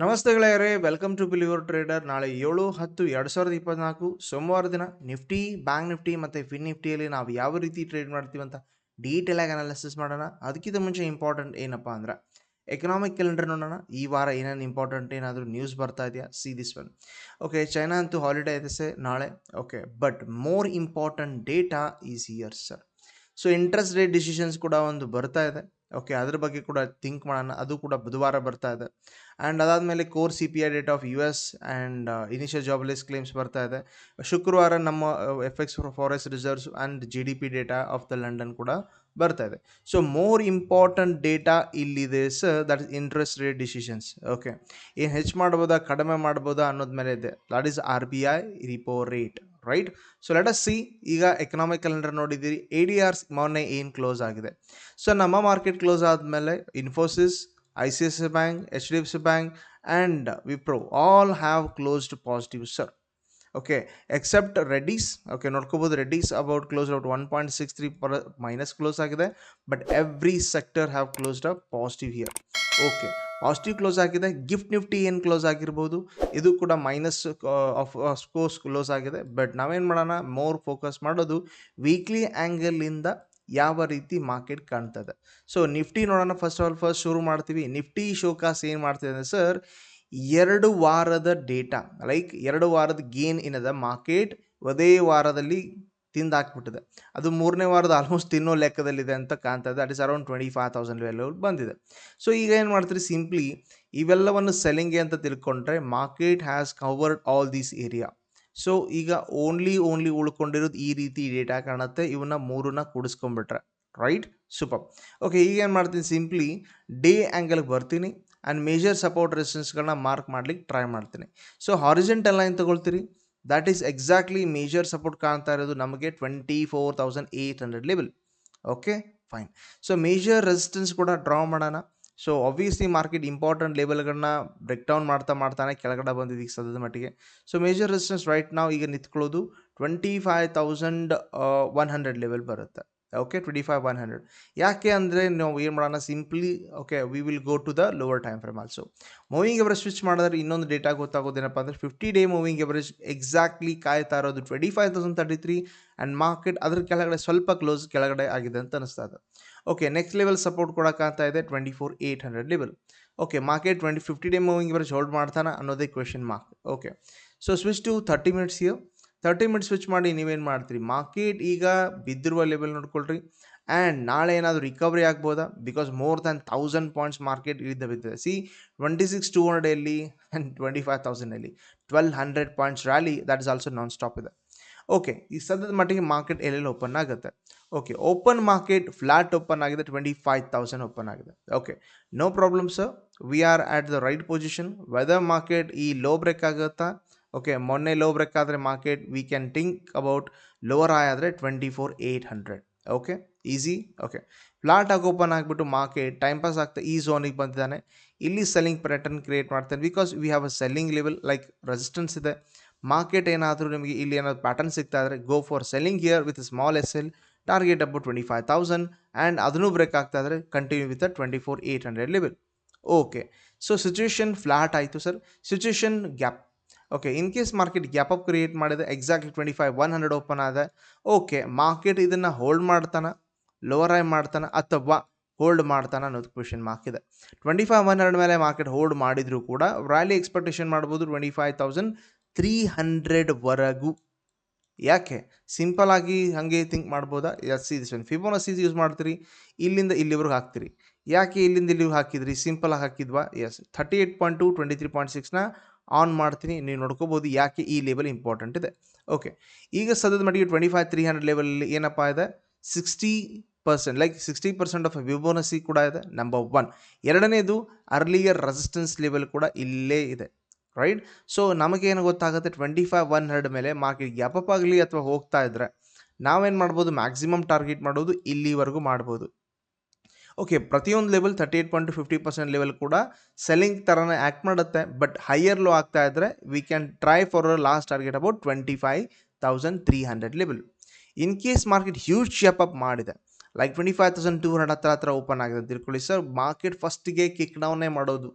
ನಮಸ್ತೆ ಗೆಳೆಯರೇ welcome to believer trader ನಾಳೆ ಏಳು, ಹತ್ತು, ಎರಡು ಸಾವಿರದ ಇಪ್ಪತ್ನಾಲ್ಕು ಸೋಮವಾರ ದಿನ ನಿಫ್ಟಿ ಬ್ಯಾಂಕ್ ನಿಫ್ಟಿ ಮತ್ತು ಫಿನ್ ನಿಫ್ಟಿಯಲ್ಲಿ ನಾವು ಯಾವ ರೀತಿ ಟ್ರೇಡ್ ಮಾಡ್ತೀವಿ ಅಂತ ಡೀಟೇಲಾಗಿ ಅನಾಲಿಸಿಸ್ ಮಾಡೋಣ. ಅದಕ್ಕಿಂತ ಮುಂಚೆ ಇಂಪಾರ್ಟೆಂಟ್ ಏನಪ್ಪ ಅಂದ್ರೆ ಎಕನಾಮಿಕ್ ಕ್ಯಾಲೆಂಡರ್ ನೋಡೋಣ. ಈ ವಾರ ಏನೇನು ಇಂಪಾರ್ಟೆಂಟ್ ಏನಾದರೂ ನ್ಯೂಸ್ ಬರ್ತಾ ಇದೆಯಾ? See this one okay China ಅಂತೂ ಹಾಲಿಡೇ ಇದೆ ಸರ್ ನಾಳೆ. Okay but more important data is year sir so interest rate decisions ಕೂಡ ಒಂದು ಬರ್ತಾ ಇದೆ. ಓಕೆ ಅದ್ರ ಬಗ್ಗೆ ಕೂಡ ಥಿಂಕ್ ಮಾಡೋಣ. ಅದು ಕೂಡ ಬುಧವಾರ ಬರ್ತಾ ಇದೆ. ಆ್ಯಂಡ್ ಅದಾದಮೇಲೆ core C P I date of U S and initial jobless claims ಬರ್ತಾ ಇದೆ. ಶುಕ್ರವಾರ ನಮ್ಮ F X forex reserves and G D P data of the London ಕೂಡ ಬರ್ತಾ ಇದೆ. ಸೊ ಮೋರ್ ಇಂಪಾರ್ಟೆಂಟ್ ಡೇಟಾ ಇಲ್ಲಿದೆ sir that is interest rate decisions okay ಏನು ಹೆಚ್ಚು ಮಾಡ್ಬೋದಾ, ಕಡಿಮೆ ಮಾಡ್ಬೋದಾ ಅನ್ನೋದ ಮೇಲೆ ಇದೆ. That is R B I repo rate right so let us see ಈಗ ಎಕನಾಮಿಕ್ ಕ್ಯಾಲೆಂಡರ್ ನೋಡಿದ್ದೀರಿ. ಎ ಡಿ ಆರ್ಸ್ ಮೊನ್ನೆ ಏನು ಕ್ಲೋಸ್ ಆಗಿದೆ. ಸೊ ನಮ್ಮ ಮಾರ್ಕೆಟ್ ಕ್ಲೋಸ್ ಆದಮೇಲೆ Infosys and Wipro all have closed positive sir okay except Reddy's okay ನೋಡ್ಕೋಬೋದು Reddy's about close out one point six three per minus close ಆಗಿದೆ but every sector have closed a positive here okay positive close ಆಗಿದೆ gift Nifty ಏನು close ಆಗಿರ್ಬೋದು, ಇದು ಕೂಡ minus of course close ಆಗಿದೆ but ನಾವೇನು ಮಾಡೋಣ ಮೋರ್ ಫೋಕಸ್ ಮಾಡೋದು ವೀಕ್ಲಿ ಆ್ಯಂಗಲಿಂದ ಯಾವ ರೀತಿ ಮಾರ್ಕೆಟ್ ಕಾಣ್ತದೆ. ಸೊ ನಿಫ್ಟಿ ನೋಡೋಣ ಫಸ್ಟ್ ಆಲ್ ಫಸ್ಟ್ ಶುರು ಮಾಡ್ತೀವಿ. ನಿಫ್ಟಿ ಶೋಕಾಸ್ ಏನು ಮಾಡ್ತಿದೆ ಸರ್ ಎರಡು ವಾರದ ಡೇಟಾ ಲೈಕ್ ಎರಡು ವಾರದ ಗೇನ್ ಏನದ? ಮಾರ್ಕೆಟ್ ಅದೇ ವಾರದಲ್ಲಿ ತಿಂದಾಕ್ಬಿಟ್ಟಿದೆ ಅದು ಮೂರನೇ ವಾರದ ಆಲ್ಮೋಸ್ಟ್ ತಿನ್ನೋ ಲೆಕ್ಕದಲ್ಲಿದೆ ಅಂತ ಕಾಣ್ತಾ ಇದೆ that is around twenty five thousand level ಬಂದಿದೆ. ಸೊ ಈಗ ಏನು ಮಾಡ್ತೀರಿ? ಸಿಂಪ್ಲಿ ಇವೆಲ್ಲವನ್ನು ಸೆಲ್ಲಿಂಗ್ಗೆ ಅಂತ ತಿಳ್ಕೊಂಡ್ರೆ market has covered all these area so ಈಗ ಓನ್ಲಿ ಓನ್ಲಿ ಉಳ್ಕೊಂಡಿರೋದು ಈ ರೀತಿ ಡೇಟಾ ಕಾಣುತ್ತೆ. ಇವನ್ನ ಮೂರನ್ನ ಕೂಡಿಸ್ಕೊಂಡ್ಬಿಟ್ರೆ. ರೈಟ್ ಸೂಪರ್ ಓಕೆ ಈಗ ಏನು ಮಾಡ್ತೀನಿ? ಸಿಂಪ್ಲಿ ಡೇ ಆ್ಯಂಗಲ್ಗೆ ಬರ್ತೀನಿ. ಆ್ಯಂಡ್ ಮೇಜರ್ ಸಪೋರ್ಟ್ ರೆಸಿಸ್ಟೆನ್ಸ್ಗಳನ್ನ ಮಾರ್ಕ್ ಮಾಡ್ಲಿಕ್ಕೆ ಟ್ರೈ ಮಾಡ್ತೀನಿ. So horizontal line ತೊಗೊಳ್ತೀರಿ. That is exactly major support ಕಾಣ್ತಾ ಇರೋದು ನಮಗೆ twenty four thousand eight hundred level okay fine so major resistance ಕೂಡ ಡ್ರಾ ಮಾಡೋಣ. ಸೊ ಆಬ್ವಿಯಸ್ಲಿ ಮಾರ್ಕೆಟ್ ಇಂಪಾರ್ಟೆಂಟ್ ಲೆವೆಲ್ಗಳನ್ನ ಬ್ರೇಕ್ ಡೌನ್ ಮಾಡ್ತಾ ಮಾಡ್ತಾನೆ ಕೆಳಗಡೆ ಬಂದಿದೆ ಈಗ ಸದ್ಯದ ಮಟ್ಟಿಗೆ. ಸೊ ಮೇಜರ್ ರೆಸಿಸ್ಟೆನ್ಸ್ ರೈಟ್ ನಾವು ಈಗ ನಿಂತ್ಕೊಳ್ಳೋದು twenty five thousand one hundred level ಬರುತ್ತೆ. Okay twenty five one hundred ಯಾಕೆ ಅಂದರೆ ನಾವು ಏನು ಮಾಡೋಣ? Simply okay we will go to the lower time frame also moving average switch ಮಾಡಿದ್ರೆ ಇನ್ನೊಂದು ಡೇಟಾ ಗೊತ್ತಾಗೋದೇನಪ್ಪ ಅಂದರೆ fifty day moving average exactly ಕಾಯ್ತಾ ಇರೋದು twenty five thousand thirty three and market ಅದ್ರ ಕೆಳಗಡೆ ಸ್ವಲ್ಪ ಕ್ಲೋಸ್ ಕೆಳಗಡೆ ಆಗಿದೆ ಅಂತ ಅನಿಸ್ತಾ ಇದೆ. ಓಕೆ ನೆಕ್ಸ್ಟ್ ಲೆವೆಲ್ ಸಪೋರ್ಟ್ ಕೊಡೋಕ್ಕಾಗ್ತಾ ಇದೆ twenty four eight hundred level okay market twenty fifty day moving ಬರೋ ಹೋಲ್ಡ್ ಮಾಡ್ತಾನೆ ಅನ್ನೋದೇ question mark okay so switch to thirty minutes here thirty minutes switch ಮಾಡಿ ನೀವೇನು ಮಾಡ್ತೀರಿ? ಮಾರ್ಕೆಟ್ ಈಗ ಬಿದ್ದಿರುವ ಲೆವೆಲ್ ನೋಡ್ಕೊಳ್ರಿ. ಆ್ಯಂಡ್ ನಾಳೆ ಏನಾದರೂ ರಿಕವರಿ ಆಗ್ಬೋದಾ? Because more than thousand points market ಇಳಿದ ಬಿದ್ದಿದೆ. ಸಿ ಟ್ವೆಂಟಿ ಸಿಕ್ಸ್ ಟೂ ಹಂಡ್ರೆಡಲ್ಲಿ and twenty five ತೌಸಂಡಲ್ಲಿ twelve hundred points rally that is also nonstop ಇದೆ. ಓಕೆ ಈ ಸದ್ಯದ ಮಟ್ಟಿಗೆ ಮಾರ್ಕೆಟ್ ಎಲ್ಲೆಲ್ಲಿ ಓಪನ್ ಆಗುತ್ತೆ? Okay open market flat open ಆಗಿದೆ ಟ್ವೆಂಟಿ ಫೈವ್ ತೌಸಂಡ್ ಓಪನ್ ಆಗಿದೆ. Okay no problem sir we are at the right position whether market ಈ low break ಆಗುತ್ತಾ? ಓಕೆ ಮೊನ್ನೆ ಲೋ ಬ್ರೇಕ್ ಆದರೆ market we can think about lower high ಆದರೆ twenty four eight hundred okay easy okay flat ಆಗಿ open ಆಗಿಬಿಟ್ಟು market time pass ಆಗ್ತಾ ಈ ಝೋನಿಗೆ ಬಂದಿದ್ದಾನೆ. ಇಲ್ಲಿ ಸೆಲ್ಲಿಂಗ್ ಪ್ಯಾಟರ್ನ್ ಕ್ರಿಯೇಟ್ ಮಾಡ್ತಾನೆ because we have a selling level like resistance ಇದೆ. ಮಾರ್ಕೆಟ್ ಏನಾದರೂ ನಿಮಗೆ ಇಲ್ಲಿ ಏನಾದ್ರು ಪ್ಯಾಟರ್ನ್ ಸಿಗ್ತಾ ಇದ್ರೆ go for selling here with small S L target about twenty five thousand and ಅದನ್ನು ಬ್ರೇಕ್ ಆಗ್ತಾ ಇದ್ರೆ continue with twenty four eight hundred level okay so situation flat ಆಯಿತು sir situation gap okay in case market gap up create ಮಾಡಿದೆ exactly twenty five one hundred open ಆದ okay market ಇದನ್ನು hold ಮಾಡ್ತಾನೆ lower high ಮಾಡ್ತಾನೆ ಅಥವಾ hold ಮಾಡ್ತಾನೆ ಅನ್ನೋದು question mark twenty five one hundred ಮೇಲೆ ಮಾರ್ಕೆಟ್ ಹೋಲ್ಡ್ ಮಾಡಿದರೂ ಕೂಡ ರ್ಯಾಲಿ ಎಕ್ಸ್ಪೆಕ್ಟೇಷನ್ ಮಾಡ್ಬೋದು ಟ್ವೆಂಟಿ ಫೈವ್ ತೌಸಂಡ್ ತ್ರೀ ಹಂಡ್ರೆಡ್ವರೆಗೂ ಯಾಕೆ? ಸಿಂಪಲ್ ಆಗಿ ಹಾಗೆ ಥಿಂಕ್ ಮಾಡ್ಬೋದಾ? Yes see this Fibonacci use ಮಾಡ್ತೀರಿ, ಇಲ್ಲಿಂದ ಇಲ್ಲಿವರೆಗೂ ಹಾಕ್ತೀರಿ. ಯಾಕೆ ಇಲ್ಲಿಂದ ಇಲ್ಲಿಗೆ ಹಾಕಿದ್ರಿ? ಸಿಂಪಲ್ ಆಗಿ ಹಾಕಿದ್ವಾ? Yes thirty eight point two twenty three point ಸಿಕ್ಸ್ನ on ಮಾಡ್ತೀನಿ. ನೀವು ನೋಡ್ಕೋಬೋದು ಯಾಕೆ ಈ ಲೆವೆಲ್ ಇಂಪಾರ್ಟೆಂಟ್ ಇದೆ. ಓಕೆ ಈಗ ಸದ್ಯದ ಮಟ್ಟಿಗೆ ಟ್ವೆಂಟಿ ಫೈವ್ ತ್ರೀ ಹಂಡ್ರೆಡ್ ಲೆವೆಲಲ್ಲಿ ಏನಪ್ಪ ಇದೆ? Sixty percent like sixty percent of Fibonacci ಕೂಡ ಇದೆ ನಂಬರ್ ಒನ್ ಎರಡನೇದು ಅರ್ಲಿಯರ್ ರೆಸಿಸ್ಟೆನ್ಸ್ ಲೆವೆಲ್ ಕೂಡ ಇಲ್ಲೇ ಇದೆ. ರೈಟ್ ಸೊ ನಮಗೇನು ಗೊತ್ತಾಗುತ್ತೆ? ಟ್ವೆಂಟಿ ಫೈವ್ ಒನ್ ಹಂಡ್ರೆಡ್ ಮೇಲೆ ಮಾರ್ಕೆಟ್ ಗ್ಯಾಪ್ ಅಪ್ ಆಗಲಿ ಅಥವಾ ಹೋಗ್ತಾ ಇದ್ರೆ, ನಾವೇನು ಮಾಡ್ಬೋದು? ಮ್ಯಾಕ್ಸಿಮಮ್ ಟಾರ್ಗೆಟ್ ಮಾಡೋದು ಇಲ್ಲಿವರೆಗೂ ಮಾಡ್ಬೋದು. ಓಕೆ ಪ್ರತಿಯೊಂದು level thirty eight point fifty percent level ಕೂಡ ಸೆಲ್ಲಿಂಗ್ ಥರನೇ ಆ್ಯಕ್ಟ್ ಮಾಡುತ್ತೆ. ಬಟ್ ಹೈಯರ್ ಲೋ ಆಗ್ತಾ ಇದ್ದರೆ we can try for last target about twenty five thousand three hundred level in case market huge shape up ಮಾಡಿದೆ like twenty five thousand two hundred ಹತ್ರ ಹತ್ರ open ಆಗಿದೆ, ತಿಳ್ಕೊಳ್ಳಿ sir market ಫಸ್ಟಿಗೆ kick ಡೌನೇ ಮಾಡೋದು.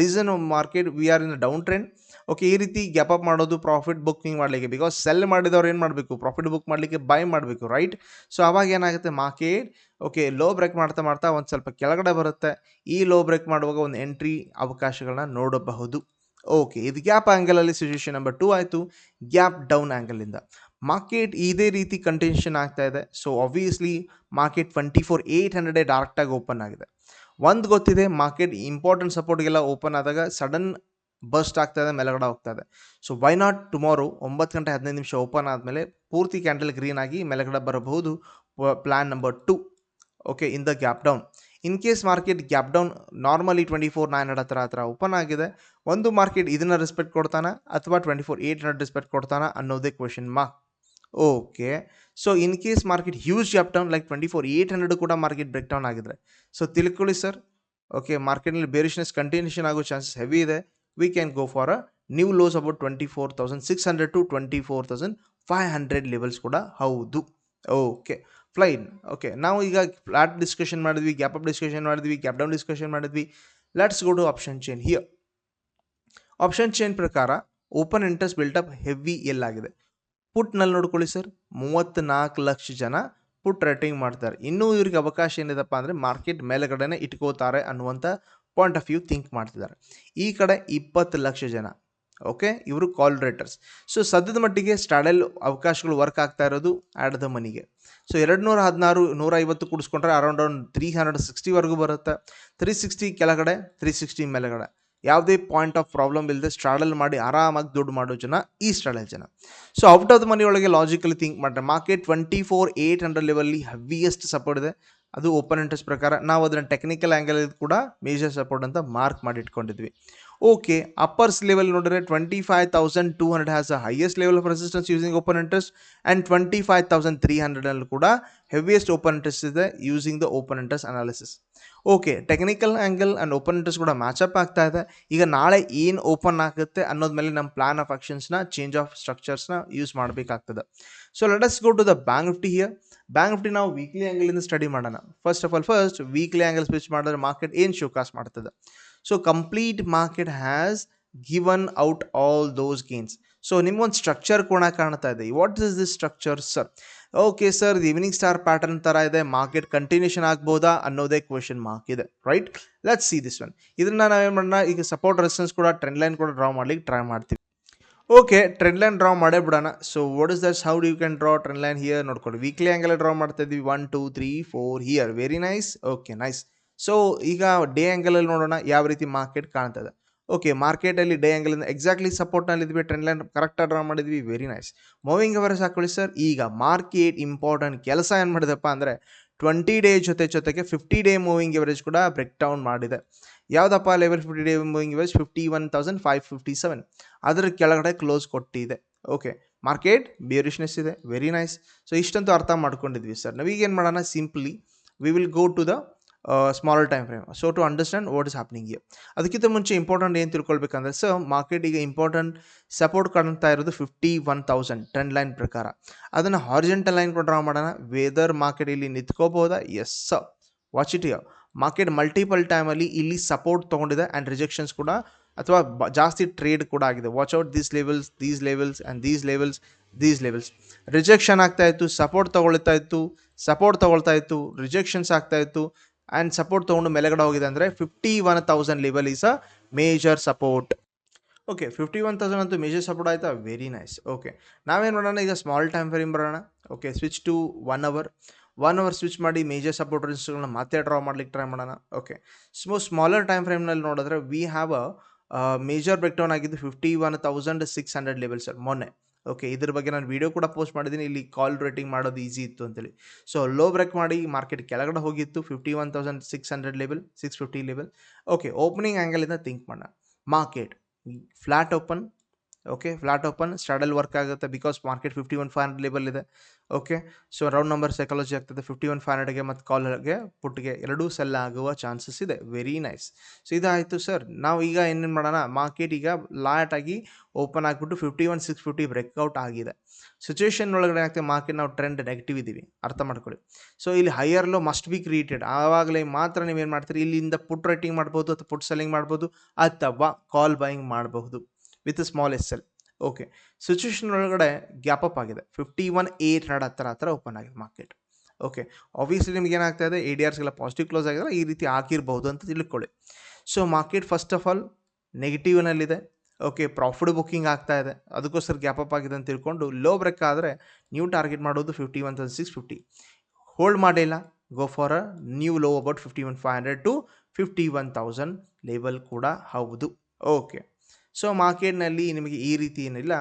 Reason market we are in down trend okay ಈ ರೀತಿ ಗ್ಯಾಪ್ ಅಪ್ ಮಾಡೋದು ಪ್ರಾಫಿಟ್ ಬುಕ್ಕಿಂಗ್ ಮಾಡಲಿಕ್ಕೆ ಬಿಕಾಸ್ ಸೆಲ್ ಮಾಡಿದವ್ರು ಏನು ಮಾಡಬೇಕು? ಪ್ರಾಫಿಟ್ ಬುಕ್ ಮಾಡಲಿಕ್ಕೆ ಬೈ ಮಾಡಬೇಕು ರೈಟ್ ಸೊ ಅವಾಗ ಏನಾಗುತ್ತೆ? ಮಾರ್ಕೆಟ್ ಓಕೆ ಲೋ ಬ್ರೇಕ್ ಮಾಡ್ತಾ ಮಾಡ್ತಾ ಒಂದು ಸ್ವಲ್ಪ ಕೆಳಗಡೆ ಬರುತ್ತೆ. ಈ ಲೋ ಬ್ರೇಕ್ ಮಾಡುವಾಗ ಒಂದು ಎಂಟ್ರಿ ಅವಕಾಶಗಳನ್ನ ನೋಡಬಹುದು. ಓಕೆ ಇದು ಗ್ಯಾಪ್ ಆ್ಯಂಗಲಲ್ಲಿ ಸಿಚುವೇಶನ್ ನಂಬರ್ ಟೂ ಆಯಿತು. ಗ್ಯಾಪ್ ಡೌನ್ ಆ್ಯಂಗಲಿಂದ ಮಾರ್ಕೆಟ್ ಇದೇ ರೀತಿ ಕಂಟೆನ್ಷನ್ ಆಗ್ತಾ ಇದೆ. So obviously market twenty four eight ಹಂಡ್ರೆಡೇ ಡೈರೆಕ್ಟಾಗಿ ಓಪನ್ ಆಗಿದೆ. ಒಂದು ಗೊತ್ತಿದೆ ಮಾರ್ಕೆಟ್ ಇಂಪಾರ್ಟೆಂಟ್ ಸಪೋರ್ಟ್ಗೆಲ್ಲ ಓಪನ್ ಆದಾಗ ಸಡನ್ ಬಸ್ಟ್ ಆಗ್ತಾ ಇದೆ, ಮೇಲಗಡೆ ಹೋಗ್ತಾ ಇದೆ. ಸೊ ವೈ ನಾಟ್ ಟುಮಾರೋ ಒಂಬತ್ತು ಗಂಟೆ ಹದಿನೈದು ನಿಮಿಷ ಓಪನ್ ಆದಮೇಲೆ ಪೂರ್ತಿ ಕ್ಯಾಂಡಲ್ ಗ್ರೀನ್ ಆಗಿ ಮೇಲಗಡೆ ಬರಬಹುದು plan number two okay in the gap down in case market gap down normally twenty four nine hundred ಹತ್ರ ಹತ್ರ ಓಪನ್ ಆಗಿದೆ. ಒಂದು ಮಾರ್ಕೆಟ್ ಇದನ್ನು ರೆಸ್ಪೆಕ್ಟ್ ಕೊಡ್ತಾನೆ ಅಥವಾ twenty four eight hundred respect ಕೊಡ್ತಾನೆ ಅನ್ನೋದೇ question mark okay so in case market huge up down like twenty four eight hundred ಕೂಡ ಮಾರ್ಕೆಟ್ ಬ್ರೇಕ್ ಡೌನ್ ಆಗಿದ್ರೆ. ಸೊ ತಿಳ್ಕೊಳ್ಳಿ ಸರ್ ಓಕೆ ಮಾರ್ಕೆಟ್ನಲ್ಲಿ ಬೇರಿಷ್ನೆಸ್ ಕಂಟಿನ್ಯೂಷನ್ ಆಗೋ ಚಾನ್ಸಸ್ ಹೆವಿ ಇದೆ. We can go for a new lows about twenty four thousand six hundred to twenty four thousand five hundred levels ಕೂಡ ಹೌದು. Okay ಫ್ಲೈನ್ okay ನಾವು ಈಗ flat discussion ಮಾಡಿದ್ವಿ gap up discussion ಮಾಡಿದ್ವಿ gap down discussion ಮಾಡಿದ್ವಿ. Let's go to option chain here option chain ಪ್ರಕಾರ open interest buildup heavy ಎಲ್ಲಾಗಿದೆ ಪುಟ್ನಲ್ಲಿ ನೋಡ್ಕೊಳ್ಳಿ ಸರ್. ಮೂವತ್ತ್ನಾಲ್ಕು ಲಕ್ಷ ಜನ ಪುಟ್ ರೇಟಿಂಗ್ ಮಾಡ್ತಾರೆ. ಇನ್ನೂ ಇವ್ರಿಗೆ ಅವಕಾಶ ಏನಿದೆಪ್ಪ ಅಂದರೆ ಮಾರ್ಕೆಟ್ ಮೇಲೆಗಡೆನೇ ಇಟ್ಕೋತಾರೆ ಅನ್ನುವಂಥ ಪಾಯಿಂಟ್ ಆಫ್ ವ್ಯೂ ಥಿಂಕ್ ಮಾಡ್ತಿದ್ದಾರೆ. ಈ ಕಡೆ ಇಪ್ಪತ್ತು ಲಕ್ಷ ಜನ ಓಕೆ ಇವರು ಕಾಲ್ ರೇಟರ್ಸ್ ಸೊ ಸದ್ಯದ ಮಟ್ಟಿಗೆ ಸ್ಟಾಡಲ್ ಅವಕಾಶಗಳು ವರ್ಕ್ ಆಗ್ತಾ ಇರೋದು ಆ್ಯಡ್ ದ ಮನಿಗೆ ಸೊ ಎರಡು ನೂರ ಹದಿನಾರು ನೂರ ಐವತ್ತು ಕೂಡಿಸ್ಕೊಂಡ್ರೆ ಅರೌಂಡ್ ಅರೌಂಡ್ ತ್ರೀ ಹಂಡ್ರೆಡ್ ಸಿಕ್ಸ್ಟಿವರೆಗೂ ಬರುತ್ತೆ. ತ್ರೀ ಸಿಕ್ಸ್ಟಿ ಕೆಳಗಡೆ ತ್ರೀ ಸಿಕ್ಸ್ಟಿ ಮೇಲೆಗಡೆ. ಯಾವುದೇ ಪಾಯಿಂಟ್ ಆಫ್ ಪ್ರಾಬ್ಲಮ್ ಇಲ್ಲದೆ ಸ್ಟ್ರಾಡಲ್ ಮಾಡಿ ಆರಾಮಾಗಿ ದುಡ್ಡು ಮಾಡೋ ಜನ ಈ ಸ್ಟ್ರಾಡಲ್ ಜನ. So out of the money logically think ಮಾಡ್ರೆ market twenty four eight hundred ಲೆವೆಲ್ಲಿ heaviest support ಇದೆ. ಅದು ಓಪನ್ ಇಂಟ್ರೆಸ್ಟ್ ಪ್ರಕಾರ, ನಾವು ಅದನ್ನು ಟೆಕ್ನಿಕಲ್ ಆ್ಯಂಗಲ್ ಕೂಡ ಮೇಜರ್ ಸಪೋರ್ಟ್ ಅಂತ ಮಾರ್ಕ್ ಮಾಡಿ ಇಟ್ಕೊಂಡಿದ್ವಿ ಓಕೆ ಅಪ್ಪರ್ಸ್ ಲೆವೆಲ್ ನೋಡಿದ್ರೆ twenty five thousand two hundred has a highest level of resistance using open interest and twenty five thousand three ಹಂಡ್ರೆಡಲ್ಲಿ ಕೂಡ ಹೆವಿಯೆಸ್ಟ್ ಓಪನ್ ಇಂಟ್ರೆಸ್ಟ್ ಇದೆ using the open interest analysis okay technical angle and open interest ಕೂಡ match up ಆಗ್ತಾ ಇದೆ. ಈಗ ನಾಳೆ ಏನು open ಆಗುತ್ತೆ ಅನ್ನೋದ ಮೇಲೆ ನಮ್ಮ ಪ್ಲಾನ್ ಆಫ್ ಆಕ್ಷನ್ಸ್ನ ಚೇಂಜ್ ಆಫ್ ಸ್ಟ್ರಕ್ಚರ್ಸ್ನ ಯೂಸ್ ಮಾಡಬೇಕಾಗ್ತದೆ. So let us go to the Bank Nifty here Bank Nifty ನಾವು ವೀಕ್ಲಿ ಆ್ಯಂಗಲಿಂದ ಸ್ಟಡಿ ಮಾಡೋಣ. First of all first weekly angle switch ಮಾಡಿದ್ರೆ ಮಾರ್ಕೆಟ್ ಏನು ಶೋಕಾಸ್ ಮಾಡ್ತದೆ? So complete market has given out all those gains so ನಿಮ್ಗೊಂದು structure ಕೂಡ ಕಾಣ್ತಾ ಇದೆ. What is this structure sir okay sir evening star pattern ಥರ ಇದೆ. ಮಾರ್ಕೆಟ್ ಕಂಟಿನ್ಯೂಷನ್ ಆಗ್ಬೋದಾ ಅನ್ನೋದೇ ಕ್ವೆಶನ್ ಮಾರ್ಕ್ ಇದೆ right let's see this one ಇದನ್ನ ನಾವೇನು ಮಾಡೋಣ? ಈಗ ಸಪೋರ್ಟ್ ರೆಸಿಸ್ಟೆನ್ಸ್ ಕೂಡ ಟ್ರೆಂಡ್ ಲೈನ್ ಕೂಡ ಡ್ರಾ ಮಾಡ್ಲಿಕ್ಕೆ ಟ್ರೈ ಮಾಡ್ತೀವಿ. ಓಕೆ ಟ್ರೆಂಡ್ ಲೈನ್ ಡ್ರಾ ಮಾಡೇ ಬಿಡೋಣ. So what is that's how you can draw trend line here ನೋಡ್ಕೊಂಡು ವೀಕ್ಲಿ ಆ್ಯಂಗಲ್ ಡ್ರಾ ಮಾಡ್ತಾ ಇದ್ವಿ. One two three four here very nice okay nice so ಈಗ day ಆ್ಯಂಗಲಲ್ಲಿ ನೋಡೋಣ ಯಾವ ರೀತಿ ಮಾರ್ಕೆಟ್ ಕಾಣ್ತದೆ. ಓಕೆ ಮಾರ್ಕೆಟಲ್ಲಿ ಡೇ ಆ್ಯಂಗಲಿಂದ ಎಕ್ಸಾಕ್ಟ್ಲಿ ಸಪೋರ್ಟ್ನಲ್ಲಿ ಇದ್ವಿ ಟ್ರೆಂಡ್ ಲೈನ್ ಕರೆಕ್ಟಾಗಿ ಡ್ರಾ ಮಾಡಿದ್ವಿ ವೆರಿ ನೈಸ್ ಮೂವಿಂಗ್ ಅವರ್ಸ್ ಹಾಕೊಳ್ಳಿ ಸರ್ ಈಗ ಮಾರ್ಕೆಟ್ ಇಂಪಾರ್ಟೆಂಟ್ ಕೆಲಸ ಏನು ಮಾಡಿದಪ್ಪ ಅಂದರೆ ಟ್ವೆಂಟಿ ಡೇ ಜೊತೆ ಜೊತೆಗೆ ಫಿಫ್ಟಿ ಡೇ ಮೂವಿಂಗ್ ಎವರೇಜ್ ಕೂಡ ಬ್ರೇಕ್ ಡೌನ್ ಮಾಡಿದೆ. ಯಾವುದಪ್ಪ level fifty day moving average fifty one thousand five fifty seven ಅದರ ಕೆಳಗಡೆ ಕ್ಲೋಸ್ ಕೊಟ್ಟಿದೆ. ಓಕೆ ಮಾರ್ಕೆಟ್ ಬೇರಿಶ್ನೆಸ್ ಇದೆ ವೆರಿ ನೈಸ್ ಸೊ ಇಷ್ಟಂತೂ ಅರ್ಥ ಮಾಡ್ಕೊಂಡಿದ್ವಿ ಸರ್ ನಾವೀಗೇನು ಮಾಡೋಣ simply we will go to the smaller time frame so to understand what is happening here ಅದಕ್ಕಿಂತ ಮುಂಚೆ ಇಂಪಾರ್ಟೆಂಟ್ ಏನು ತಿಳ್ಕೊಳ್ಬೇಕಂದ್ರೆ ಸರ್ ಮಾರ್ಕೆಟ್ ಈಗ ಇಂಪಾರ್ಟೆಂಟ್ ಸಪೋರ್ಟ್ ಕಾಣ್ತಾ ಇರೋದು fifty one thousand trend line ಪ್ರಕಾರ. ಅದನ್ನು ಹಾರಿಜೆಂಟಲ್ ಲೈನ್ ಡ್ರಾ ಮಾಡೋಣ. ವೆದರ್ ಮಾರ್ಕೆಟ್ ಇಲ್ಲಿ ನಿಂತ್ಕೋಬೋದಾ yes watch it here market multiple ಟೈಮಲ್ಲಿ ಇಲ್ಲಿ ಸಪೋರ್ಟ್ ತೊಗೊಂಡಿದೆ ಆ್ಯಂಡ್ ರಿಜೆಕ್ಷನ್ಸ್ ಕೂಡ, ಅಥವಾ ಜಾಸ್ತಿ ಟ್ರೇಡ್ ಕೂಡ ಆಗಿದೆ. Watch out these levels these levels and these levels these levels rejection ಆಗ್ತಾ ಇತ್ತು ಸಪೋರ್ಟ್ ತೊಗೊಳ್ತಾ ಇತ್ತು ಸಪೋರ್ಟ್ ತೊಗೊಳ್ತಾ ಇತ್ತು ರಿಜೆಕ್ಷನ್ಸ್ ಆಗ್ತಾ ಇತ್ತು. ಆ್ಯಂಡ್ ಸಪೋರ್ಟ್ ತೊಗೊಂಡು ಮೇಲೆಗಡೆ ಹೋಗಿದೆ ಅಂದರೆ fifty one thousand level is a major support okay fifty one thousand ಅಂತೂ ಮೇಜರ್ ಸಪೋರ್ಟ್ ಆಯಿತಾ? ವೆರಿ ನೈಸ್ ಓಕೆ ನಾವೇನು ಮಾಡೋಣ? ಈಗ ಸ್ಮಾಲ್ ಟೈಮ್ ಫ್ರೇಮ್ ಬರೋಣ. Okay switch to one hour one hour switch ಮಾಡಿ ಮೇಜರ್ ಸಪೋರ್ಟ್ ರಿಸ್ಟ್ಗಳನ್ನ ಮತ್ತೆ ಡ್ರಾ ಮಾಡ್ಲಿಕ್ಕೆ ಟ್ರೈ ಮಾಡೋಣ. ಓಕೆ ಸ್ಮೋ ಸ್ಮಾಲರ್ ಟೈಮ್ ಫ್ರೇಮ್ನಲ್ಲಿ ನೋಡಿದ್ರೆ we have a major break down ಆಗಿದ್ದು fifty one thousand six hundred level sir ಮೊನ್ನೆ. ಓಕೆ ಇದ್ರ ಬಗ್ಗೆ ನಾನು ವೀಡಿಯೋ ಕೂಡ ಪೋಸ್ಟ್ ಮಾಡಿದ್ದೀನಿ ಇಲ್ಲಿ ಕಾಲ್ ರೇಟಿಂಗ್ ಮಾಡೋದು ಈಸಿ ಇತ್ತು ಅಂತೇಳಿ. ಸೊ ಲೋ ಬ್ರೇಕ್ ಮಾಡಿ ಮಾರ್ಕೆಟ್ ಕೆಳಗಡೆ ಹೋಗಿತ್ತು fifty one thousand six hundred level six fifty level okay opening ಆ್ಯಂಗಲಿಂದ think ಮಾಡೋಣ. Market flat open okay flat open straddle work ಆಗುತ್ತೆ because market fifty one five hundred level ಇದೆ. Okay so round number psychology ಆಗ್ತದೆ. Fifty one five ಹಂಡ್ರೆಡ್ಗೆ ಮತ್ತು ಕಾಲ್ಗೆ ಪುಟ್ಗೆ ಎರಡೂ sell ಆಗುವ ಚಾನ್ಸಸ್ ಇದೆ. ವೆರಿ ನೈಸ್ ಸೊ ಇದಾಯಿತು ಸರ್ ನಾವು ಈಗ ಏನೇನು ಮಾಡೋಣ? ಮಾರ್ಕೆಟ್ ಈಗ ಲಾಟ್ ಆಗಿ ಓಪನ್ ಆಗಿಬಿಟ್ಟು fifty one six fifty breakout ಆಗಿದೆ. ಸಿಚುವೇಷನ್ ಒಳಗಡೆ ಆಗ್ತದೆ ಮಾರ್ಕೆಟ್ ನಾವು ಟ್ರೆಂಡ್ ನೆಗೆಟಿವ್ ಇದ್ದೀವಿ ಅರ್ಥ ಮಾಡ್ಕೊಳ್ಳಿ. ಸೊ ಇಲ್ಲಿ higher low must be created ಆವಾಗಲೇ ಮಾತ್ರ ನೀವೇನು ಮಾಡ್ತೀರಿ? ಇಲ್ಲಿಂದ ಪುಟ್ ರೈಟಿಂಗ್ ಮಾಡ್ಬೋದು ಅಥವಾ ಪುಟ್ ಸೆಲ್ಲಿಂಗ್ ಮಾಡ್ಬೋದು ಅಥವಾ ಕಾಲ್ ಬೈಯಿಂಗ್ ಮಾಡಬಹುದು. With small S L okay situation ಒಳಗಡೆ ಗ್ಯಾಪ್ ಅಪ್ ಆಗಿದೆ. ಫಿಫ್ಟಿ ಒನ್ ಏಟ್ ಹಂಡ್ರೆಡ್ ಹತ್ತಿರ ಹತ್ತಿರ ಓಪನ್ ಆಗಿದೆ ಮಾರ್ಕೆಟ್ ಓಕೆ ಆಬ್ವಿಯಸ್ಲಿ ನಿಮ್ಗೆ ಏನಾಗ್ತಾ ಇದೆ? ಎ ಡಿ ಆರ್ಸ್ಗೆಲ್ಲ ಪಾಸಿಟಿವ್ ಕ್ಲೋಸ್ ಆಗಿದ್ರೆ ಈ ರೀತಿ ಆಗಿರ್ಬೋದು ಅಂತ ತಿಳ್ಕೊಳ್ಳಿ. So market first of all ನೆಗೆಟಿವ್ನಲ್ಲಿದೆ okay profit booking ಆಗ್ತಾ ಇದೆ. ಅದಕ್ಕೋಸ್ಕರ ಗ್ಯಾಪ್ ಅಪ್ ಆಗಿದೆ ಅಂತ ತಿಳ್ಕೊಂಡು ಲೋ ಬ್ರೇಕ್ ಆದರೆ ನ್ಯೂ ಟಾರ್ಗೆಟ್ ಮಾಡೋದು fifty one thousand six fifty hold ಮಾಡಿಲ್ಲ. Go for a new low about fifty one five hundred to fifty one thousand level ಕೂಡ ಹೌದು. ಓಕೆ ಸೊ ಮಾರ್ಕೆಟ್ನಲ್ಲಿ ನಿಮಗೆ ಈ ರೀತಿ ಏನಿಲ್ಲ.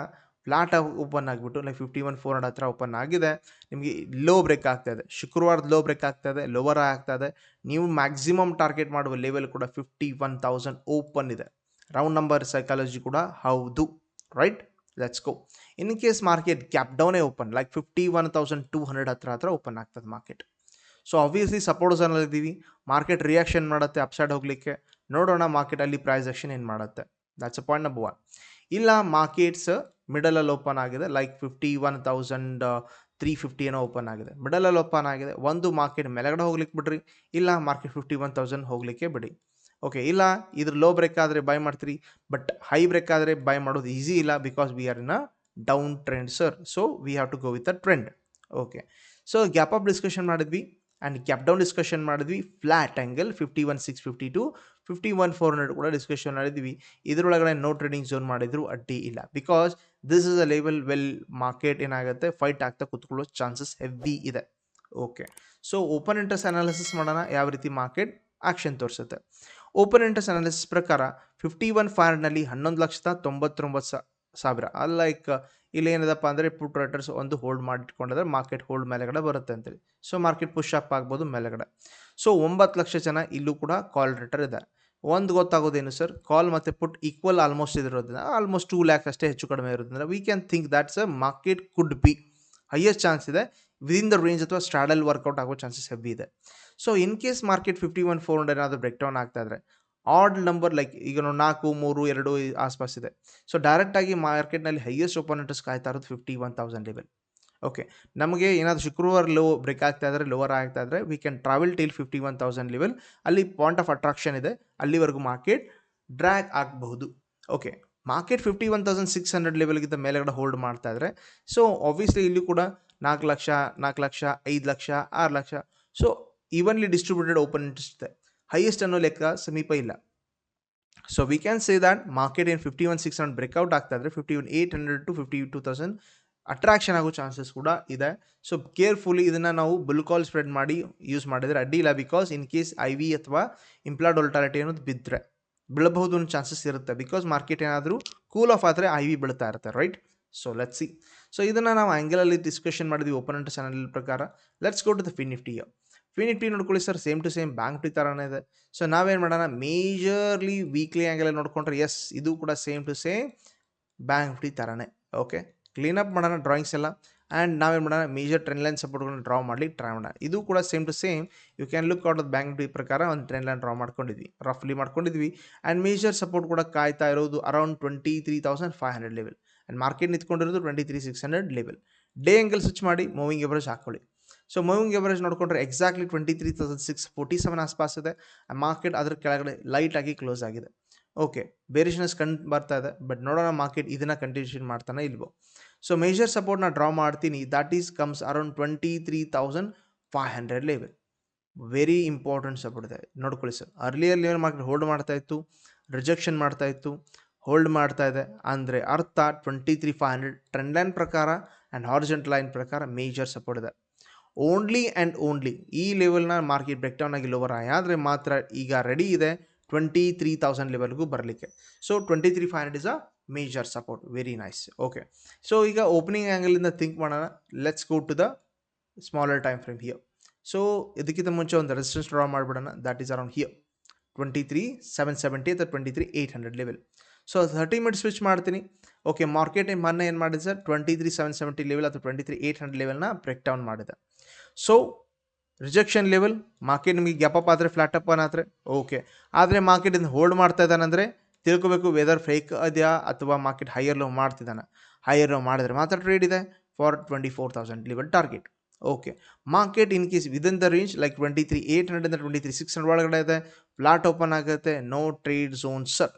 ಫ್ಲಾಟ್ ಓಪನ್ ಆಗಿಬಿಟ್ಟು like fifty one four hundred ಹತ್ರ ಓಪನ್ ಆಗಿದೆ. ನಿಮಗೆ ಲೋ ಬ್ರೇಕ್ ಆಗ್ತಾ ಇದೆ. ಶುಕ್ರವಾರದ ಲೋ ಬ್ರೇಕ್ ಆಗ್ತಾ ಇದೆ ಲೋವರ್ ಆಗ್ತಾ ಇದೆ. ನೀವು ಮ್ಯಾಕ್ಸಿಮಮ್ ಟಾರ್ಗೆಟ್ ಮಾಡುವ ಲೆವೆಲ್ ಕೂಡ ಫಿಫ್ಟಿ ಒನ್ ತೌಸಂಡ್ ಓಪನ್ ಇದೆ. ರೌಂಡ್ ನಂಬರ್ ಸೈಕಾಲಜಿ ಕೂಡ ಹೌದು. Right let's go in case market gap ಡೌನೇ open like fifty one thousand two hundred ಹತ್ರ ಹತ್ರ ಓಪನ್ ಆಗ್ತದೆ ಮಾರ್ಕೆಟ್ ಸೊ ಆಬ್ವಿಯಸ್ಲಿ ಸಪೋರ್ಟ್ ಝೋನಲ್ಲಿ ಇದ್ದೀವಿ. ಮಾರ್ಕೆಟ್ ರಿಯಾಕ್ಷನ್ ಮಾಡುತ್ತೆ ಅಪ್ಸೈಡ್ ಹೋಗಲಿಕ್ಕೆ. ನೋಡೋಣ ಮಾರ್ಕೆಟಲ್ಲಿ ಪ್ರೈಸ್ ಆಕ್ಷನ್ ಏನು ಮಾಡುತ್ತೆ. ದಾಟ್ಸ್ ಪಾಯಿಂಟ್ ನಂಬರ್ ಒನ್ ಇಲ್ಲ ಮಾರ್ಕೆಟ್ಸ್ ಮಿಡಲಲ್ಲಿ ಓಪನ್ ಆಗಿದೆ. Like fifty one thousand three fifty ಏನೋ ಓಪನ್ ಆಗಿದೆ. ಮಿಡಲಲ್ಲಿ ಓಪನ್ ಆಗಿದೆ. ಒಂದು ಮಾರ್ಕೆಟ್ ಮೇಲೆಗಡೆ ಹೋಗ್ಲಿಕ್ಕೆ ಬಿಡ್ರಿ. ಇಲ್ಲ ಮಾರ್ಕೆಟ್ ಫಿಫ್ಟಿ ಒನ್ ತೌಸಂಡ್ ಹೋಗ್ಲಿಕ್ಕೆ ಬಿಡಿ. ಓಕೆ ಇಲ್ಲ ಇದ್ರ ಲೋ ಬ್ರೇಕ್ ಆದರೆ ಬೈ ಮಾಡ್ತೀರಿ. ಬಟ್ ಹೈ ಬ್ರೇಕ್ ಆದರೆ ಬೈ ಮಾಡೋದು ಈಸಿ ಇಲ್ಲ because we are in a down trend sir so we have to go with a trend okay so gap up discussion ಮಾಡಿದ್ವಿ. ಆ್ಯಂಡ್ ಗ್ಯಾಪ್ ಡೌನ್ ಡಿಸ್ಕಷನ್ ಮಾಡಿದ್ವಿ. Flat angle fifty one six fifty to fifty one four hundred ಕೂಡ discussion ಮಾಡಿದ್ವಿ ಇದರೊಳಗಡೆ no trading zone ಮಾಡಿದ್ರು ಅಡ್ಡಿ ಇಲ್ಲ. Because this is a level well market ಏನಾಗುತ್ತೆ? Fight ಆಗ್ತಾ ಕುತ್ಕೊಳ್ಳೋ ಚಾನ್ಸಸ್ ಹೆವಿ ಇದೆ. Okay so open interest analysis ಮಾಡೋಣ. ಯಾವ ರೀತಿ ಮಾರ್ಕೆಟ್ ಆಕ್ಷನ್ ತೋರಿಸುತ್ತೆ? ಓಪನ್ ಇಂಟ್ರೆಸ್ಟ್ ಅನಾಲಿಸಿಸ್ ಪ್ರಕಾರ ಫಿಫ್ಟಿ ಒನ್ ಫೈವ್ ಹಂಡ್ರೆಡ್ನಲ್ಲಿ ಹನ್ನೊಂದು ಲಕ್ಷದ ತೊಂಬತ್ತೊಂಬತ್ತು ಸಾವಿರ. ಅಲ್ಲಿ ಲೈಕ್ ಇಲ್ಲಿ ಏನದಪ್ಪ ಅಂದರೆ ಪುಟ್ ರೈಟರ್ಸ್ ಒಂದು ಹೋಲ್ಡ್ ಮಾಡಿಟ್ಕೊಂಡಿದ್ರೆ ಮಾರ್ಕೆಟ್ ಹೋಲ್ಡ್ ಮೇಲೆಗಡೆ ಬರುತ್ತೆ ಅಂತೇಳಿ. ಸೊ ಮಾರ್ಕೆಟ್ ಪುಷ್ ಅಪ್ ಆಗ್ಬೋದು ಮೇಲೆಗಡೆ. ಸೊ ಒಂಬತ್ತು ಲಕ್ಷ ಜನ ಇಲ್ಲೂ ಕೂಡ ಕಾಲ್ ರೇಟರ್ ಇದೆ ಒಂದು ಗೊತ್ತಾಗೋದೇನು ಸರ್ ಕಾಲ್ ಮತ್ತು ಪುಟ್ ಈಕ್ವಲ್ ಆಲ್ಮೋಸ್ಟ್ ಇದಿರೋದ್ರಿಂದ ಆಲ್ಮೋಸ್ಟ್ ಟೂ ಲ್ಯಾಕ್ ಅಷ್ಟೇ ಹೆಚ್ಚು ಕಡಿಮೆ ಇರೋದ್ರಿಂದ we can think that's a market could be highest chance ಇದೆ. ವಿದಿನ್ ದ ರೇಂಜ್ ಅಥವಾ ಸ್ಟ್ರಾಡಲ್ ವರ್ಕೌಟ್ ಆಗೋ ಚಾನ್ಸಸ್ ಹೆವಿ ಇದೆ. So in case market fifty one four hundred ಏನಾದರೂ ಬ್ರೇಕ್ ಡೌನ್ ಆಗ್ತಾ ಇದ್ರೆ ಆಡ್ ನಂಬರ್ ಲೈಕ್ ಈಗ ನಾವು ನಾಲ್ಕು, ಮೂರು, ಎರಡು ಆಸ್ಪಾಸ್ ಇದೆ. ಸೊ ಡೈರೆಕ್ಟಾಗಿ ಮಾರ್ಕೆಟ್ನಲ್ಲಿ ಹೈಯೆಸ್ಟ್ ಓಪೋನೆಂಟಸ್ ಕಾಯ್ತಾ ಇರೋದು fifty one thousand level okay ನಮಗೆ ಏನಾದರೂ ಶುಕ್ರವಾರ ಲೋ ಬ್ರೇಕ್ ಆಗ್ತಾ ಇದ್ರೆ ಲೋವರ್ ಆಗ್ತಾ ಇದ್ರೆ we can travel till fifty one thousand level ಅಲ್ಲಿ ಪಾಯಿಂಟ್ ಆಫ್ ಅಟ್ರಾಕ್ಷನ್ ಇದೆ. ಅಲ್ಲಿವರೆಗೂ ಮಾರ್ಕೆಟ್ ಡ್ರ್ಯಾಗ್ ಆಗಬಹುದು. Okay market fifty one thousand six hundred ಲೆವೆಲ್ಗಿಂತ ಮೇಲೆಗಡೆ ಹೋಲ್ಡ್ ಮಾಡ್ತಾ ಇದ್ರೆ ಸೊ ಆಬ್ವಿಯಸ್ಲಿ ಇಲ್ಲಿ ಕೂಡ ನಾಲ್ಕು ಲಕ್ಷ ನಾಲ್ಕು ಲಕ್ಷ, ಐದು ಲಕ್ಷ, ಆರು lakh. So evenly distributed open interest ಇದೆ. ಹೈಯೆಸ್ಟ್ ಅನ್ನೋ ಲೆಕ್ಕ ಸಮೀಪ ಇಲ್ಲ. So we can say that market ಏನು fifty one six hundred breakout ಆಗ್ತಾ ಇದ್ರೆ fifty one eight hundred to fifty two thousand attraction ಆಗೋ ಚಾನ್ಸಸ್ ಕೂಡ ಇದೆ. ಸೊ ಕೇರ್ಫುಲಿ ಇದನ್ನು ನಾವು ಬುಲ್ಕಾಲ್ ಸ್ಪ್ರೆಡ್ ಮಾಡಿ ಯೂಸ್ ಮಾಡಿದರೆ ಅಡ್ಡಿ ಇಲ್ಲ because in case I V ಅಥವಾ ಇಂಪ್ಲಾಡ್ ಅನ್ನೋದು ಬಿದ್ದರೆ ಬೀಳಬಹುದು ಅನ್ನೋ ಚಾನ್ಸಸ್ ಇರುತ್ತೆ. ಬಿಕಾಸ್ ಮಾರ್ಕೆಟ್ ಏನಾದರೂ ಕೂಲ್ ಆಫ್ ಆದರೆ ಐ ವಿ ಬೀಳ್ತಾ ಇರುತ್ತೆ right so let's see so ಇದನ್ನು ನಾವು ಆ್ಯಂಗಲಲ್ಲಿ ಡಿಸ್ಕಷನ್ ಮಾಡಿದ್ವಿ ಓಪನ್ ಅಂಟ್ ಚಾನಲ್ ಪ್ರಕಾರ. Let's go to the fin Nifty fin Nifty ನೋಡ್ಕೊಳ್ಳಿ sir same to same bank T ಥರನೇ ಇದೆ. ಸೊ ನಾವೇನು ಮಾಡೋಣ? ಮೇಜರ್ಲಿ ವೀಕ್ಲಿ ಆ್ಯಂಗಲಲ್ಲಿ ನೋಡ್ಕೊಂಡ್ರೆ ಎಸ್ ಇದು ಕೂಡ same to same bank Nifty ಥರನೇ ಓಕೆ ಕ್ಲೀನಪ್ ಮಾಡೋಣ ಡ್ರಾಯಿಂಗ್ಸ್ ಎಲ್ಲ. ಆ್ಯಂಡ್ ನಾವೇನು ಮಾಡೋಣ ಮೇಜರ್ ಟ್ರೆಂಡ್ ಲೈನ್ ಸಪೋರ್ಟ್ಗಳನ್ನ ಡ್ರಾ ಮಾಡ್ಲಿಕ್ಕೆ ಟ್ರೈ ಮಾಡೋಣ. ಇದು ಕೂಡ same to same you can look out bank D ಪ್ರಕಾರ ಒಂದು ಟ್ರೆಂಡ್ ಲೈನ್ ಡ್ರಾ ಮಾಡ್ಕೊಂಡಿದ್ವಿ. ರಫ್ಲಿ ಮಾಡ್ಕೊಂಡಿದ್ವಿ. ಆ್ಯಂಡ್ ಮೇಜರ್ ಸಪೋರ್ಟ್ ಕೂಡ ಕಾಯ್ತಾ ಇರೋದು around twenty three thousand five hundred level and market ನಿಂತ್ಕೊಂಡಿರೋದು twenty three six hundred level day angle switch ಮಾಡಿ moving average ಹಾಕೊಳ್ಳಿ. So moving average ನೋಡಿಕೊಂಡ್ರೆ exactly twenty three thousand six forty seven ಆಸ್ಪಾಸ್ ಇದೆ. Market ಅದರ ಕೆಳಗಡೆ light ಆಗಿ close ಆಗಿದೆ. Okay, ಬೇರಿಷನಸ್ ಕಂಡು ಬರ್ತಾ ಇದೆ, ಬಟ್ ನೋಡೋಣ ಮಾರ್ಕೆಟ್ ಇದನ್ನು ಕಂಟಿನ್ಯೂಷನ್ ಮಾಡ್ತಾನೆ ಇಲ್ವೋ. ಸೊ, ಮೇಜರ್ ಸಪೋರ್ಟ್ನ ಡ್ರಾ ಮಾಡ್ತೀನಿ. That is comes around twenty three thousand five hundred level very important support ಇದೆ. ನೋಡ್ಕೊಳ್ಳಿ sir. Earlier level market hold ಮಾಡ್ತಾ ಇತ್ತು? ರಿಜೆಕ್ಷನ್ ಮಾಡ್ತಾ ಇತ್ತು. ಹೋಲ್ಡ್ ಮಾಡ್ತಾ ಇದೆ. ಅಂದರೆ ಅರ್ಥ twenty three five hundred trend line ಪ್ರಕಾರ ಆ್ಯಂಡ್ ಹಾರ್ಜೆಂಟ್ ಲೈನ್ ಪ್ರಕಾರ ಮೇಜರ್ ಸಪೋರ್ಟ್ ಇದೆ. ಓನ್ಲಿ ಆ್ಯಂಡ್ ಓನ್ಲಿ ಈ ಲೆವೆಲ್ನ ಮಾರ್ಕೆಟ್ ಬ್ರೇಕ್ ಡೌನ್ ಆಗಿ ಲೋವರ್ ಆದರೆ ಮಾತ್ರ ಈಗ ರೆಡಿ ಇದೆ. ಟ್ವೆಂಟಿ ತ್ರೀ ತೌಸಂಡ್ ಲೆವೆಲ್ಗೂ ಬರಲಿಕ್ಕೆ. So twenty three five hundred is a major support very nice okay so ಈಗ ಓಪನಿಂಗ್ ಆ್ಯಂಗಲಿಂದ ಥಿಂಕ್ ಮಾಡೋಣ. Let's go to the smaller time frame here so ಇದಕ್ಕಿಂತ ಮುಂಚೆ ಒಂದು ರೆಸಿಸ್ಟೆನ್ಸ್ ಡ್ರಾ ಮಾಡಿಬಿಡೋಣ. That is around here twenty three seven seventy ಅಥವಾ twenty three eight hundred level so thirty minute switch ಮಾಡ್ತೀನಿ okay market ಮೊನ್ನೆ ಏನು ಮಾಡಿದೆ sir twenty three seven seventy level ಅಥವಾ ಟ್ವೆಂಟಿ ತ್ರೀ ಏಯ್ಟ್ ಹಂಡ್ರೆಡ್ ಲೆವೆಲ್ನ break down ಮಾಡಿದೆ. So rejection level market ನಿಮಗೆ gap up ಆದರೆ ಫ್ಲಾಟ್ ಅಪ್ ಆದರೆ ಓಕೆ ಆದರೆ ಮಾರ್ಕೆಟ್ ಹೋಲ್ಡ್ ಮಾಡ್ತಾ ಇದ್ದಾನಂದರೆ ತಿಳ್ಕೊಬೇಕು ವೆದರ್ ಫೇಕ್ ಇದೆಯಾ ಅಥವಾ ಮಾರ್ಕೆಟ್ ಹೈಯರ್ ಲೋ ಮಾಡ್ತಿದ್ದಾನೆ. ಹೈಯರ್ ಲೋ ಮಾಡಿದ್ರೆ ಮಾತ್ರ ಟ್ರೇಡ್ ಇದೆ for twenty four thousand level target okay market in case within the range like twenty three eight hundred twenty three six hundred ಒಳಗಡೆ ಇದೆ ಫ್ಲಾಟ್ ಓಪನ್ ಆಗುತ್ತೆ no trade zone sir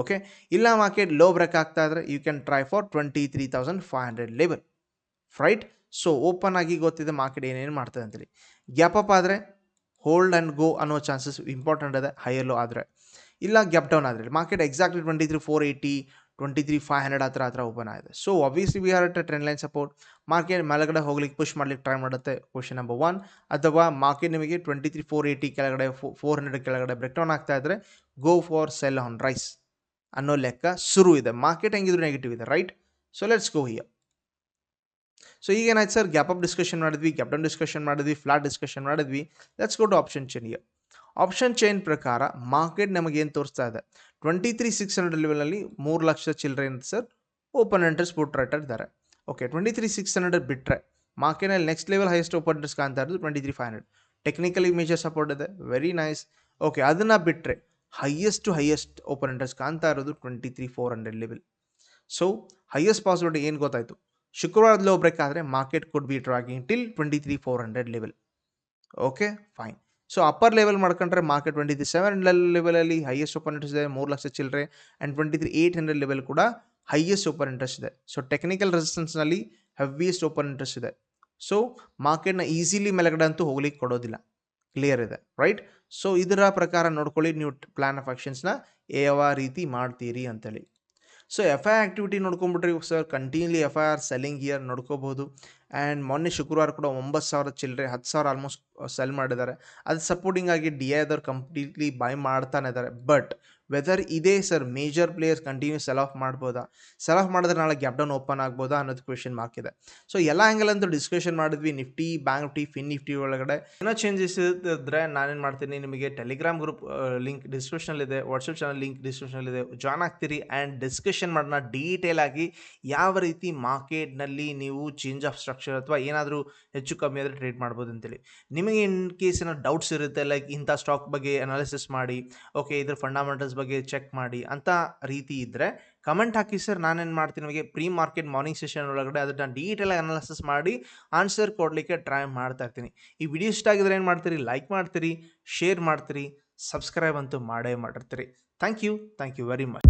okay ಇಲ್ಲ market low break ಆಗ್ತಾ ಇದ್ರೆ you can try for twenty three thousand five hundred level right so open ಆಗಿ ಗೊತ್ತಿದೆ market ಏನೇನು ಮಾಡ್ತದೆ ಅಂತೇಳಿ. ಗ್ಯಾಪ್ ಅಪ್ ಆದರೆ ಹೋಲ್ಡ್ ಆ್ಯಂಡ್ ಗೋ ಅನ್ನೋ ಚಾನ್ಸಸ್ ಇಂಪಾರ್ಟೆಂಟ್ ಇದೆ ಹೈಯಲ್ಲೋ ಆದರೆ. ಇಲ್ಲ ಗ್ಯಾಪ್ ಡೌನ್ ಆದರೆ. Market exactly twenty three four eighty twenty three five hundred ಹತ್ರ ಹತ್ರ ಓಪನ್ ಆಗಿದೆ. So obviously we are at trend line support market ಮೇಲೆಗಡೆ ಹೋಗ್ಲಿಕ್ಕೆ ಪುಷ್ ಮಾಡ್ಲಿಕ್ಕೆ ಟ್ರೈ ಮಾಡುತ್ತೆ. ಕ್ವಶನ್ ನಂಬರ್ ಒನ್ ಅಥವಾ ಮಾರ್ಕೆಟ್ ನಿಮಗೆ ಟ್ವೆಂಟಿ ತ್ರೀ ಫೋರ್ ಏಯ್ಟಿ ಕೆಳಗಡೆ ಫೋರ್ ಹಂಡ್ರೆಡ್ ಕೆಳಗಡೆ ಬ್ರೇಕ್ ಡೌನ್ ಆಗ್ತಾ ಇದ್ರೆ go for sell on rise ಅನ್ನೋ ಲೆಕ್ಕ ಶುರು ಇದೆ ಮಾರ್ಕೆಟ್ ಹೆಂಗಿದ್ರು ನೆಗೆಟಿವ್ ಇದೆ right so let's go here so ಈಗ ಏನಾಯ್ತು ಸರ್ ಗ್ಯಾಪ್ ಅಪ್ ಡಿಸ್ಕಷನ್ ಮಾಡಿದ್ವಿ ಗ್ಯಾಪ್ ಡೌನ್ ಡಿಸ್ಕಷನ್ ಮಾಡಿದ್ವಿ ಫ್ಲಾಟ್ ಡಿಸ್ಕಷನ್ ಮಾಡಿದ್ವಿ. Let's go to option chain here option chain ಪ್ರಕಾರ ಮಾರ್ಕೆಟ್ ನಮಗೆ ಏನು ತೋರಿಸ್ತಾ ಇದೆ? ಟ್ವೆಂಟಿ ತ್ರೀ ಸಿಕ್ಸ್ ಹಂಡ್ರೆಡ್ ಲೆವೆಲಲ್ಲಿ ಮೂರು ಲಕ್ಷ ಚಿಲ್ಲರೆ ಅಂತ sir open interest put rate ಇದ್ದಾರೆ. Okay twenty three six hundred ಬಿಟ್ಟರೆ ಮಾರ್ಕೆಟ್ನಲ್ಲಿ next level highest open interest ಕಾಣ್ತಾ ಇರೋದು twenty three five hundred technically major support ಇದೆ ವೆರಿ ನೈಸ್ ಓಕೆ ಅದನ್ನು ಬಿಟ್ಟರೆ highest to highest open interest ಕಾಣ್ತಾ ಇರೋದು twenty three four hundred level so highest possibility ಏನು ಗೊತ್ತಾಯಿತು? ಶುಕ್ರವಾರದ ಲೋ ಬ್ರೇಕ್ ಆದರೆ market could be dragging till twenty three four hundred level okay fine so upper level ಮಾಡ್ಕೊಂಡ್ರೆ market twenty three seven ಲೆವೆಲಲ್ಲಿ highest open interest ಇದೆ, ಮೂರು ಲಕ್ಷ ಚಿಲ್ಲರೆ and twenty three eight hundred level ಕೂಡ ಹೈಯೆಸ್ಟ್ ಓಪನ್ ಇಂಟ್ರೆಸ್ಟ್ ಇದೆ. So technical ರೆಸಿಸ್ಟೆನ್ಸ್ನಲ್ಲಿ heaviest open interest ಇದೆ. So ಮಾರ್ಕೆಟ್ನ ಈಸಿಲಿ ಮೇಲೆಗಡೆ ಅಂತೂ ಹೋಗ್ಲಿಕ್ಕೆ ಕೊಡೋದಿಲ್ಲ. ಕ್ಲಿಯರ್ ಇದೆ ರೈಟ್ ಸೊ ಇದರ ಪ್ರಕಾರ ನೋಡ್ಕೊಳ್ಳಿ, ನೀವು ಪ್ಲಾನ್ ಆಫ್ ಆಕ್ಷನ್ಸ್ನ ಯಾವ ರೀತಿ ಮಾಡ್ತೀರಿ ಅಂತೇಳಿ. So F I activity ನೋಡ್ಕೊಂಬಿಟ್ರಿ sir continuously F I are selling here ನೋಡ್ಕೋಬೋದು. ಆ್ಯಂಡ್ ಮೊನ್ನೆ ಶುಕ್ರವಾರ ಕೂಡ ಒಂಬತ್ತು ಸಾವಿರ ಚಿಲ್ಲರೆ, ಹತ್ತು ಸಾವಿರ ಆಲ್ಮೋಸ್ಟ್ ಸೆಲ್ ಮಾಡಿದ್ದಾರೆ. ಅದು ಸಪೋರ್ಟಿಂಗ್ ಆಗಿ ಡಿ ಐದವ್ರು ಕಂಪ್ಲೀಟ್ಲಿ ಬೈ ಮಾಡ್ತಾನೆ ಇದ್ದಾರೆ. ಬಟ್ ವೆದರ್ ಇದೇ sir major players continue sell off ಮಾಡ್ಬೋದಾ? ಸೆಲ್ ಆಫ್ ಮಾಡಿದ್ರೆ ನಾಳೆ ಗ್ಯಾಪ್ ಡೌನ್ ಓಪನ್ ಆಗ್ಬೋದಾ ಅನ್ನೋದು ಕ್ವೆಶನ್ ಮಾರ್ಕ್ ಇದೆ. ಸೊ ಎಲ್ಲ ಆ್ಯಂಗಲ್ ಅಂತೂ ಡಿಸ್ಕಷನ್ ಮಾಡಿದ್ವಿ ನಿಫ್ಟಿ ಬ್ಯಾಂಕ್ ನಿಫ್ಟಿ ಫಿನ್ ನಿಫ್ಟಿ ಒಳಗಡೆ. ಏನೋ ಚೇಂಜಸ್ ಇದ್ದರೆ ನಾನೇನು ಮಾಡ್ತೀನಿ, ನಿಮಗೆ ಟೆಲಿಗ್ರಾಮ್ ಗ್ರೂಪ್ ಲಿಂಕ್ ಡಿಸ್ಕ್ರಿಪ್ಷನಲ್ಲಿದೆ ವಾಟ್ಸಪ್ ಚಾನಲ್ ಲಿಂಕ್ ಡಿಸ್ಕ್ರಿಪ್ಷನಲ್ಲಿದೆ ಜಾಯ್ನ್ ಆಗ್ತೀರಿ ಆ್ಯಂಡ್ ಡಿಸ್ಕಷನ್ ಮಾಡೋಣ ಡೀಟೇಲ್ ಆಗಿ ಯಾವ ರೀತಿ ಮಾರ್ಕೆಟ್ನಲ್ಲಿ ನೀವು ಚೇಂಜ್ ಆಫ್ ಸ್ಟ್ರಕ್ಚರ್ ಅಥವಾ ಏನಾದರೂ ಹೆಚ್ಚು ಕಮ್ಮಿ ಆದರೆ ಟ್ರೇಡ್ ಮಾಡ್ಬೋದು ಅಂತೇಳಿ. ನಿಮಗೆ ಇನ್ ಕೇಸ್ ಏನೋ ಡೌಟ್ಸ್ ಇರುತ್ತೆ ಲೈಕ್ ಇಂಥ ಸ್ಟಾಕ್ ಬಗ್ಗೆ ಅನಾಲಿಸಿಸ್ ಮಾಡಿ ಓಕೆ ಇದ್ರ ಫಂಡಮೆಂಟಲ್ಸ್ ಬಗ್ಗೆ ಚೆಕ್ ಮಾಡಿ ಅಂತ ರೀತಿ ಇದ್ದರೆ ಕಮೆಂಟ್ ಹಾಕಿ ಸರ್ ನಾನೇನು ಮಾಡ್ತೀನಿ ನಿಮಗೆ ಪ್ರೀ ಮಾರ್ಕೆಟ್ ಮಾರ್ನಿಂಗ್ ಸೆಷನ್ ಒಳಗಡೆ ಅದನ್ನು ಡೀಟೇಲಾಗಿ ಅನಾಲಿಸಿಸ್ ಮಾಡಿ ಆನ್ಸರ್ ಕೊಡಲಿಕ್ಕೆ ಟ್ರೈ ಮಾಡ್ತಾ ಇರ್ತೀನಿ. ಈ ವಿಡಿಯೋ ಇಷ್ಟ ಆಗಿದ್ರೆ ಏನು ಮಾಡ್ತೀರಿ? ಲೈಕ್ ಮಾಡ್ತೀರಿ ಶೇರ್ ಮಾಡ್ತೀರಿ ಸಬ್ಸ್ಕ್ರೈಬ್ ಅಂತೂ ಮಾಡೇ ಮಾಡಿರ್ತೀರಿ. Thank you thank you very much